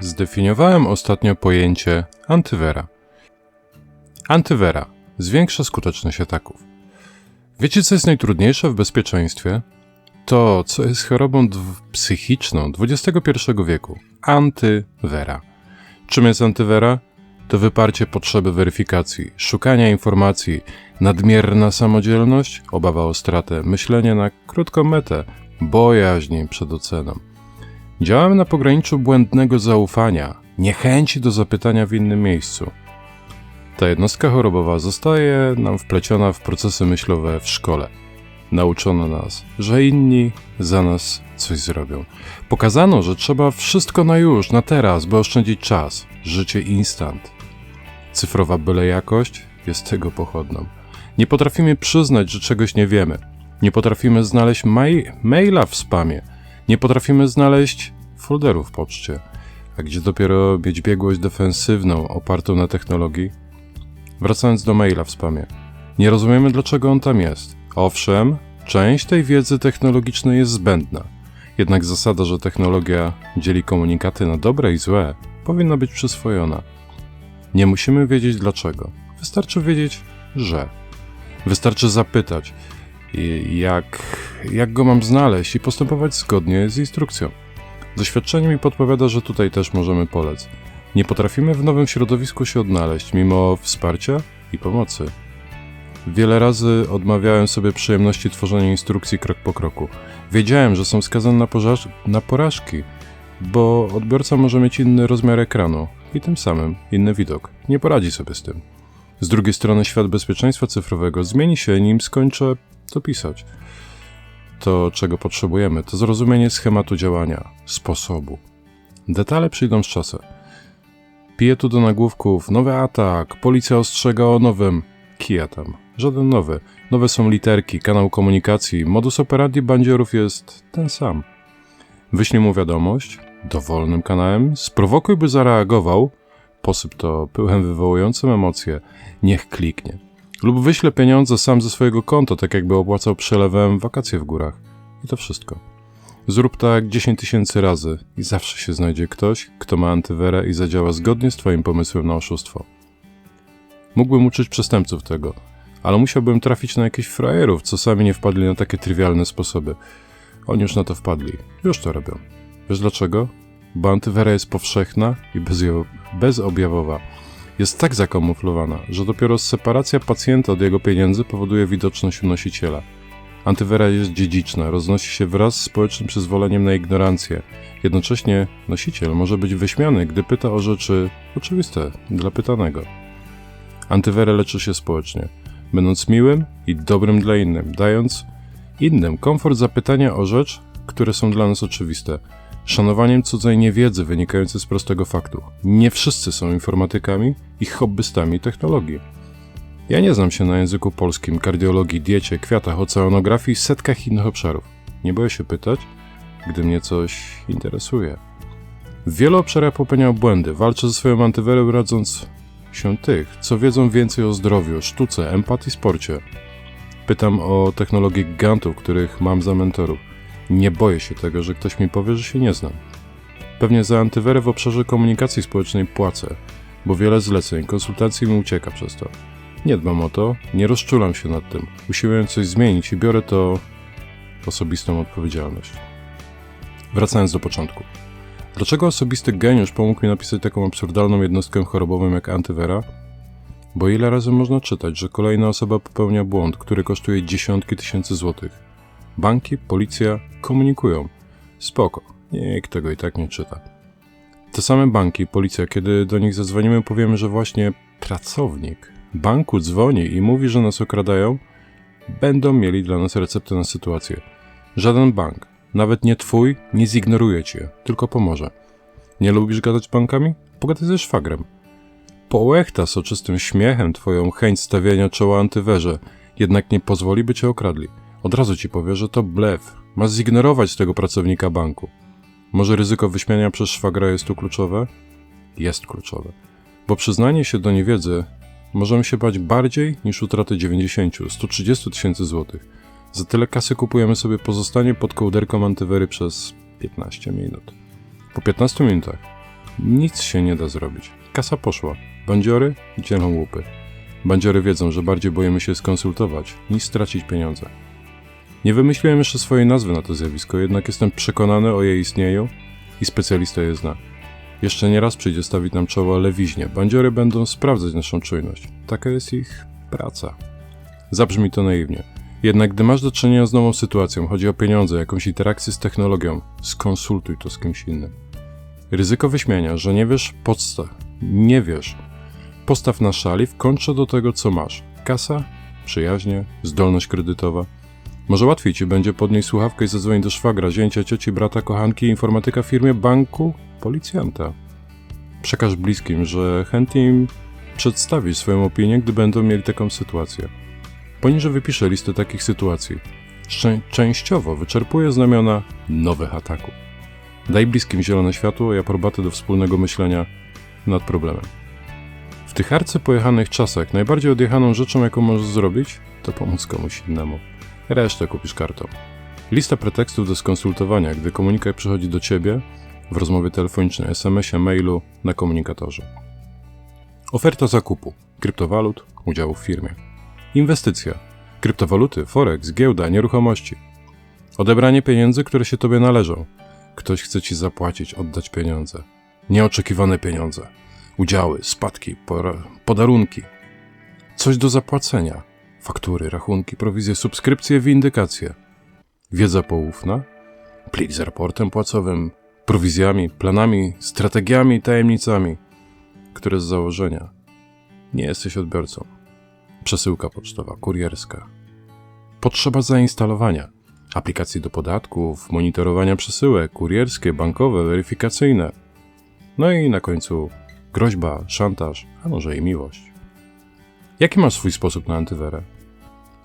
Zdefiniowałem ostatnio pojęcie antywera. Antywera zwiększa skuteczność ataków. Wiecie, co jest najtrudniejsze w bezpieczeństwie? To, co jest chorobą psychiczną XXI wieku. Antywera. Czym jest antywera? To wyparcie potrzeby weryfikacji, szukania informacji, nadmierna samodzielność, obawa o stratę, myślenie na krótką metę, bojaźń przed oceną. Działamy na pograniczu błędnego zaufania, niechęci do zapytania w innym miejscu. Ta jednostka chorobowa zostaje nam wpleciona w procesy myślowe w szkole. Nauczono nas, że inni za nas coś zrobią. Pokazano, że trzeba wszystko na już, na teraz, by oszczędzić czas. Życie instant. Cyfrowa byle jakość jest tego pochodną. Nie potrafimy przyznać, że czegoś nie wiemy. Nie potrafimy znaleźć maila w spamie. Nie potrafimy znaleźć folderu w poczcie. A gdzie dopiero mieć biegłość defensywną opartą na technologii? Wracając do maila w spamie. Nie rozumiemy, dlaczego on tam jest. Owszem, część tej wiedzy technologicznej jest zbędna. Jednak zasada, że technologia dzieli komunikaty na dobre i złe, powinna być przyswojona. Nie musimy wiedzieć dlaczego. Wystarczy wiedzieć, że. Wystarczy zapytać, jak, jak go mam znaleźć i postępować zgodnie z instrukcją. Doświadczenie mi podpowiada, że tutaj też możemy polec. Nie potrafimy w nowym środowisku się odnaleźć, mimo wsparcia i pomocy. Wiele razy odmawiałem sobie przyjemności tworzenia instrukcji krok po kroku. Wiedziałem, że są skazane na, na porażki, bo odbiorca może mieć inny rozmiar ekranu i tym samym inny widok. Nie poradzi sobie z tym. Z drugiej strony świat bezpieczeństwa cyfrowego zmieni się, nim skończę to pisać. To, czego potrzebujemy, to zrozumienie schematu działania, sposobu. Detale przyjdą z czasem. Piję tu do nagłówków nowy atak, policja ostrzega o nowym. Kija tam. Żaden nowy. Nowe są literki, kanał komunikacji, modus operandi bandziorów jest ten sam. Wyślij mu wiadomość, dowolnym kanałem, sprowokuj, by zareagował, posyp to pyłem wywołującym emocje, niech kliknie. Lub wyślę pieniądze sam ze swojego konta, tak jakby opłacał przelewem wakacje w górach. I to wszystko. Zrób tak 10 tysięcy razy i zawsze się znajdzie ktoś, kto ma antywerę i zadziała zgodnie z Twoim pomysłem na oszustwo. Mógłbym uczyć przestępców tego, ale musiałbym trafić na jakichś frajerów, co sami nie wpadli na takie trywialne sposoby. Oni już na to wpadli. Już to robią. Wiesz dlaczego? Bo antywera jest powszechna i bezobjawowa. Jest tak zakamuflowana, że dopiero separacja pacjenta od jego pieniędzy powoduje widoczność u nosiciela. Antywera jest dziedziczna, roznosi się wraz z społecznym przyzwoleniem na ignorancję. Jednocześnie nosiciel może być wyśmiany, gdy pyta o rzeczy oczywiste dla pytanego. Antywerę leczy się społecznie, będąc miłym i dobrym dla innym, dając innym komfort zapytania o rzecz, które są dla nas oczywiste, szanowaniem cudzej niewiedzy wynikającej z prostego faktu. Nie wszyscy są informatykami i hobbystami technologii. Ja nie znam się na języku polskim, kardiologii, diecie, kwiatach, oceanografii i setkach innych obszarów. Nie boję się pytać, gdy mnie coś interesuje. W wielu obszarach popełniał błędy, walczę ze swoją antywerą radząc się tych, co wiedzą więcej o zdrowiu, sztuce, empatii, sporcie. Pytam o technologie gigantów, których mam za mentorów. Nie boję się tego, że ktoś mi powie, że się nie znam. Pewnie za antywerę w obszarze komunikacji społecznej płacę, bo wiele zleceń, konsultacji mi ucieka przez to. Nie dbam o to, nie rozczulam się nad tym. Usiłuję coś zmienić i biorę to osobistą odpowiedzialność. Wracając do początku. Dlaczego osobisty geniusz pomógł mi napisać taką absurdalną jednostkę chorobową jak antywera? Bo ile razy można czytać, że kolejna osoba popełnia błąd, który kosztuje dziesiątki tysięcy złotych? Banki, policja komunikują. Spoko, nikt tego i tak nie czyta. Te same banki, policja, kiedy do nich zadzwonimy, powiemy, że właśnie pracownik banku dzwoni i mówi, że nas okradają, będą mieli dla nas receptę na sytuację. Żaden bank, nawet nie twój, nie zignoruje cię, tylko pomoże. Nie lubisz gadać z bankami? Pogadaj ze szwagrem. Połechta soczystym śmiechem twoją chęć stawiania czoła antywerze, jednak nie pozwoli, by cię okradli. Od razu ci powie, że to blef. Masz zignorować tego pracownika banku. Może ryzyko wyśmiania przez szwagra jest tu kluczowe? Jest kluczowe. Bo przyznanie się do niewiedzy możemy się bać bardziej niż utraty 90-130 tysięcy złotych. Za tyle kasy kupujemy sobie pozostanie pod kołderką antywery przez 15 minut. Po 15 minutach Nic się nie da zrobić. Kasa poszła. Bandziory dzielą łupy. Bandziory wiedzą, że bardziej boimy się skonsultować, niż stracić pieniądze. Nie wymyśliłem jeszcze swojej nazwy na to zjawisko, jednak jestem przekonany o jej istnieniu i specjalista je zna. Jeszcze nie raz przyjdzie stawić nam czoło lewiźnie. Bandziory będą sprawdzać naszą czujność. Taka jest ich praca. Zabrzmi to naiwnie. Jednak gdy masz do czynienia z nową sytuacją, chodzi o pieniądze, jakąś interakcję z technologią, skonsultuj to z kimś innym. Ryzyko wyśmienia, że nie wiesz, podstaw. Nie wiesz. Postaw na szali w kontrze do tego, co masz. Kasa, przyjaźnie, zdolność kredytowa. Może łatwiej ci będzie podnieść słuchawkę i zadzwonić do szwagra, zięcia, cioci, brata, kochanki, informatyka w firmie, banku, policjanta. Przekaż bliskim, że chętnie im przedstawić swoją opinię, gdy będą mieli taką sytuację. Poniżej wypiszę listę takich sytuacji. Szczę- częściowo wyczerpuję znamiona nowych ataków. Daj bliskim zielone światło i aprobatę do wspólnego myślenia nad problemem. W tych arcy pojechanych czasach najbardziej odjechaną rzeczą, jaką możesz zrobić, to pomóc komuś innemu. Resztę kupisz kartą. Lista pretekstów do skonsultowania, gdy komunikat przychodzi do ciebie w rozmowie telefonicznej, SMS-ie, mailu, na komunikatorze. Oferta zakupu kryptowalut, udziału w firmie. Inwestycja. Kryptowaluty, forex, giełda, nieruchomości. Odebranie pieniędzy, które się tobie należą. Ktoś chce ci zapłacić, oddać pieniądze. Nieoczekiwane pieniądze. Udziały, spadki, podarunki. Coś do zapłacenia. Faktury, rachunki, prowizje, subskrypcje, windykacje. Wiedza poufna. Plik z raportem płacowym, prowizjami, planami, strategiami, tajemnicami, które z założenia nie jesteś odbiorcą przesyłka pocztowa, kurierska. Potrzeba zainstalowania aplikacji do podatków, monitorowania przesyłek, kurierskie, bankowe, weryfikacyjne. No i na końcu groźba, szantaż, a może i miłość. Jaki masz swój sposób na antywerę?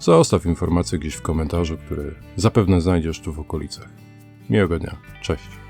Zostaw informację gdzieś w komentarzu, który zapewne znajdziesz tu w okolicach. Miłego dnia. Cześć.